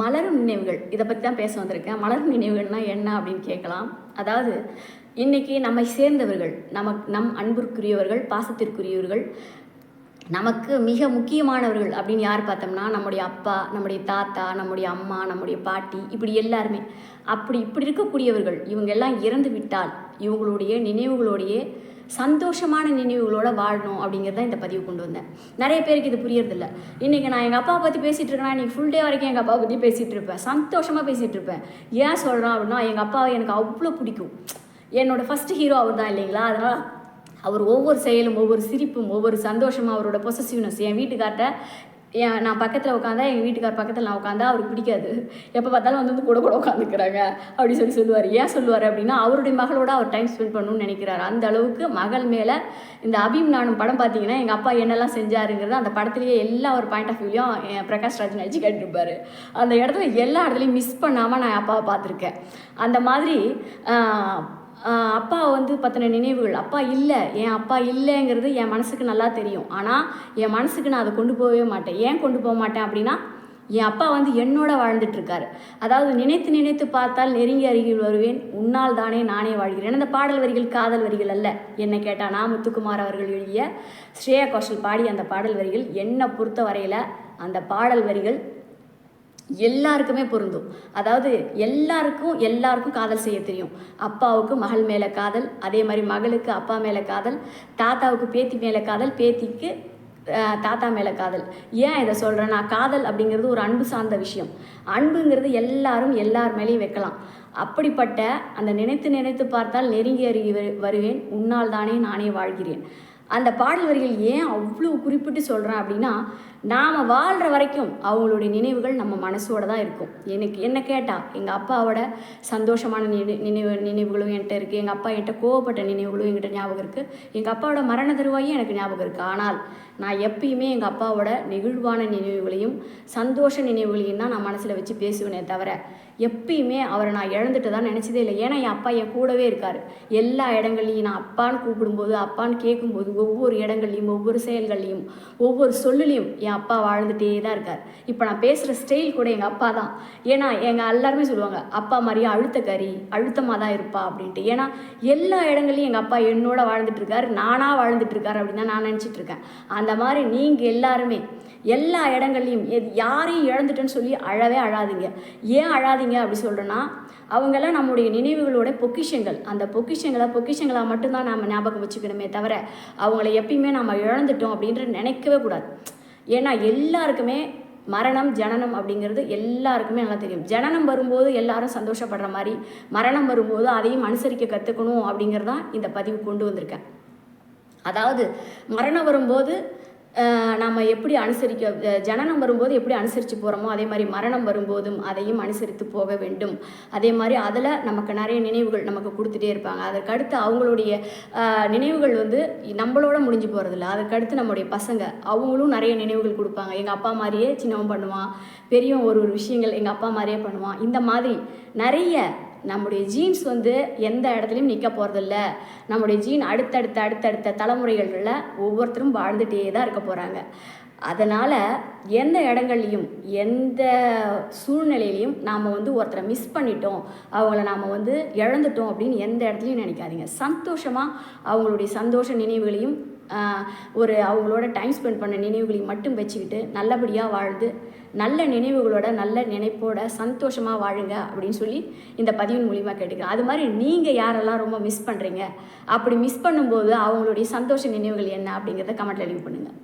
மலரும் நினைவுகள். இதை பற்றி தான் பேச வந்திருக்கேன். மலரும் நினைவுகள்னால் என்ன அப்படின்னு கேட்கலாம். அதாவது இன்றைக்கி நம்மை சேர்ந்தவர்கள் நமக்கு நம் அன்பிற்குரியவர்கள் பாசத்திற்குரியவர்கள் நமக்கு மிக முக்கியமானவர்கள் அப்படின்னு யார் பார்த்தோம்னா நம்முடைய அப்பா நம்முடைய தாத்தா நம்முடைய அம்மா நம்முடைய பாட்டி இப்படி எல்லாருமே. அப்படி இப்படி இருக்கக்கூடியவர்கள் இவங்க எல்லாம் இறந்து விட்டால் இவங்களுடைய நினைவுகளோடையே சந்தோஷமான நினைவுகளோட வாழணும் அப்படிங்கிறத இந்த பதிவு கொண்டு வந்தேன். நிறைய பேருக்கு இது புரியறதில்ல. இன்றைக்கி நான் எங்கள் அப்பாவை பற்றி பேசிகிட்டு இருக்கேன்னா இன்றைக்கி ஃபுல் டே வரைக்கும் எங்கள் அப்பாவை பற்றி பேசிகிட்டு இருப்பேன். சந்தோஷமாக பேசிகிட்டு இருப்பேன். ஏன் சொல்கிறேன் அப்படின்னா எங்கள் அப்பாவை எனக்கு அவ்வளோ பிடிக்கும். என்னோட ஃபஸ்ட் ஹீரோ அவர் தான் இல்லைங்களா? அதனால் அவர் ஒவ்வொரு செயலும் ஒவ்வொரு சிரிப்பும் ஒவ்வொரு சந்தோஷமும் அவரோட பொசசிவ்னஸ் என் வீட்டுக்கார்ட்ட என் நான் பக்கத்தில் உட்காந்தா எங்கள் வீட்டுக்கார் பக்கத்தில் நான் உட்காந்தா அவருக்கு பிடிக்காது. எப்போ பார்த்தாலும் வந்து வந்து கூட கூட உட்காந்துக்கிறாங்க அப்படி சொல்லி சொல்லுவார். ஏன் சொல்லுவார் அப்படின்னா அவருடைய மகளோட அவர் டைம் ஸ்பெண்ட் பண்ணணும்னு நினைக்கிறார். அந்த அளவுக்கு மகள் மேலே இந்த அபீம் நானும் படம் பார்த்தீங்கன்னா எங்கள் அப்பா என்னெல்லாம் செஞ்சாருங்கிறது அந்த படத்துலேயே எல்லா ஒரு பாயிண்ட் ஆஃப் வியூலையும் பிரகாஷ் ராஜ் நடிச்சு கேட்டிருப்பார். அந்த இடத்துல எல்லா இடத்துலையும் மிஸ் பண்ணாமல் நான் அப்பாவை பார்த்துருக்கேன். அந்த மாதிரி அப்பா வந்து பற்றின நினைவுகள். அப்பா இல்லை என் அப்பா இல்லைங்கிறது என் மனசுக்கு நல்லா தெரியும். ஆனால் என் மனசுக்கு நான் அதை கொண்டு போகவே மாட்டேன். ஏன் கொண்டு போக மாட்டேன் அப்படின்னா என் அப்பா வந்து என்னோட வாழ்ந்துட்டுருக்காரு. அதாவது நினைத்து நினைத்து பார்த்தால் நெருங்கி அருகில் வருவேன். உன்னால் தானே நானே வாழ்கிறேன். அந்த பாடல் வரிகள் காதல் வரிகள் அல்ல. என்னை கேட்டால் நான் முத்துக்குமார் அவர்கள் எழுதிய ஸ்ரேயா கோஷல் பாடி அந்த பாடல் வரிகள் என்னை பொறுத்த வரையில் அந்த பாடல் வரிகள் எல்லாருக்குமே பொருந்தும். அதாவது எல்லாருக்கும் எல்லாருக்கும் காதல் செய்ய தெரியும். அப்பாவுக்கு மகள் மேலே காதல் அதே மாதிரி மகளுக்கு அப்பா மேலே காதல் தாத்தாவுக்கு பேத்தி மேலே காதல் பேத்திக்கு தாத்தா மேலே காதல். ஏன் இதை சொல்கிறேன்னா காதல் அப்படிங்கிறது ஒரு அன்பு சார்ந்த விஷயம். அன்புங்கிறது எல்லாரும் எல்லார் மேலேயும் வைக்கலாம். அப்படிப்பட்ட அந்த நினைத்து நினைத்து பார்த்தால் நெருங்கி அருகி வருவேன் உன்னால் தானே நானே வாழ்கிறேன். அந்த பாடல் வரிகள் ஏன் அவ்வளோ குறிப்பிட்டு சொல்கிறேன் அப்படின்னா நாம் வாழ்கிற வரைக்கும் அவங்களுடைய நினைவுகள் நம்ம மனசோட தான் இருக்கும். எனக்கு என்ன கேட்டால் எங்கள் அப்பாவோட சந்தோஷமான நினை நினைவு நினைவுகளும் என்கிட்ட இருக்குது எங்கள் அப்பா என்கிட்ட கோவப்பட்ட நினைவுகளும் என்கிட்ட ஞாபகம் இருக்குது எங்கள் அப்பாவோட மரண தருவாயும் எனக்கு ஞாபகம் இருக்குது ஆனால் நான் எப்பயுமே எங்கள் அப்பாவோட நெகிழ்வான நினைவுகளையும் சந்தோஷ நினைவுகளையும் தான் நான் மனசில் வச்சு பேசுவேனே தவிர எப்பயுமே அவரை நான் இழந்துட்டு தான் நினச்சதே இல்லை. ஏன்னா என் அப்பா என் கூடவே இருக்கார். எல்லா இடங்கள்லையும் நான் அப்பான்னு கூப்பிடும்போது அப்பான்னு கேட்கும்போது ஒவ்வொரு இடங்கள்லையும் ஒவ்வொரு செயல்கள்லையும் ஒவ்வொரு சொல்லுலையும் என் அப்பா வாழ்ந்துட்டே தான் இருக்கார். இப்போ நான் பேசுகிற ஸ்டைல் கூட எங்கள் அப்பா தான். ஏன்னா எங்கள் எல்லாருமே சொல்லுவாங்க அப்பா மாதிரியே அழுத்த கறி அழுத்தமாக தான் இருப்பா அப்படின்ட்டு. ஏன்னா எல்லா இடங்கள்லையும் எங்கள் அப்பா என்னோட வாழ்ந்துட்டு இருக்காரு நானாக வாழ்ந்துட்டு இருக்காரு அப்படின்னு தான் நான் நினச்சிட்டு இருக்கேன். அந்த மாதிரி நீங்கள் எல்லாருமே எல்லா இடங்கள்லையும் எது யாரையும் இழந்துட்டேன்னு சொல்லி அழவே அழாதீங்க. ஏன் அழாதீங்க அப்படி சொல்கிறேன்னா அவங்கெல்லாம் நம்முடைய நினைவுகளோட பொக்கிஷங்கள். அந்த பொக்கிஷங்களை பொக்கிஷங்களாக மட்டும்தான் நாம் ஞாபகம் வச்சுக்கணுமே தவிர அவங்கள எப்பயுமே நம்ம இழந்துட்டோம் அப்படின்ற நினைக்கவே கூடாது. ஏன்னா எல்லாருக்குமே மரணம் ஜனனம் அப்படிங்கிறது எல்லாருக்குமே நல்லா தெரியும். ஜனனம் வரும்போது எல்லாரும் சந்தோஷப்படுற மாதிரி மரணம் வரும்போது அதையும் அனுசரிக்க கற்றுக்கணும் அப்படிங்கிறதான் இந்த பதிவு கொண்டு வந்திருக்கேன். அதாவது மரணம் வரும்போது நாம் எப்படி அனுசரிக்க ஜனனம் வரும்போது எப்படி அனுசரித்து போகிறோமோ அதே மாதிரி மரணம் வரும்போதும் அதையும் அனுசரித்து போக வேண்டும். அதே மாதிரி அதில் நமக்கு நிறைய நினைவுகள் நமக்கு கொடுத்துட்டே இருப்பாங்க. அதற்கடுத்து அவங்களுடைய நினைவுகள் வந்து நம்மளோட முடிஞ்சு போகிறதில்ல அதற்கு நம்முடைய பசங்க அவங்களும் நிறைய நினைவுகள் கொடுப்பாங்க. எங்கள் அப்பா மாதிரியே சின்னவன் பண்ணுவான் பெரியவன் ஒரு ஒரு விஷயங்கள் எங்கள் அப்பா மாதிரியே பண்ணுவான். இந்த மாதிரி நிறைய நம்முடைய ஜீன்ஸ் வந்து எந்த இடத்துலையும் நிற்க போகிறதில்ல நம்முடைய ஜீன் அடுத்தடுத்த அடுத்தடுத்த தலைமுறைகளில் ஒவ்வொருத்தரும் வாழ்ந்துட்டே தான் இருக்க போகிறாங்க அதனால் எந்த இடங்கள்லையும் எந்த சூழ்நிலையிலையும் நாம் வந்து ஒருத்தரை மிஸ் பண்ணிட்டோம். அவங்கள நாம் வந்து இழந்துட்டோம் அப்படின்னு எந்த இடத்துலையும் நினைக்காதீங்க. சந்தோஷமாக அவங்களுடைய சந்தோஷ நினைவுகளையும் ஒரு அவங்களோட டைம் ஸ்பெண்ட் பண்ண நினைவுகளையும் மட்டும் வச்சுக்கிட்டு நல்லபடியாக வாழ்ந்து நல்ல நினைவுகளோட நல்ல நினைப்போட சந்தோஷமாக வாழுங்க அப்படின்னு சொல்லி இந்த பதிவின் மூலிமா கேட்டுக்கிறேன். அது மாதிரி நீங்கள் யாரெல்லாம் ரொம்ப மிஸ் பண்ணுறீங்க அப்படி மிஸ் பண்ணும்போது அவங்களுடைய சந்தோஷ நினைவுகள் என்ன அப்படிங்கிறத கமெண்ட்டில் லீவ் பண்ணுங்கள்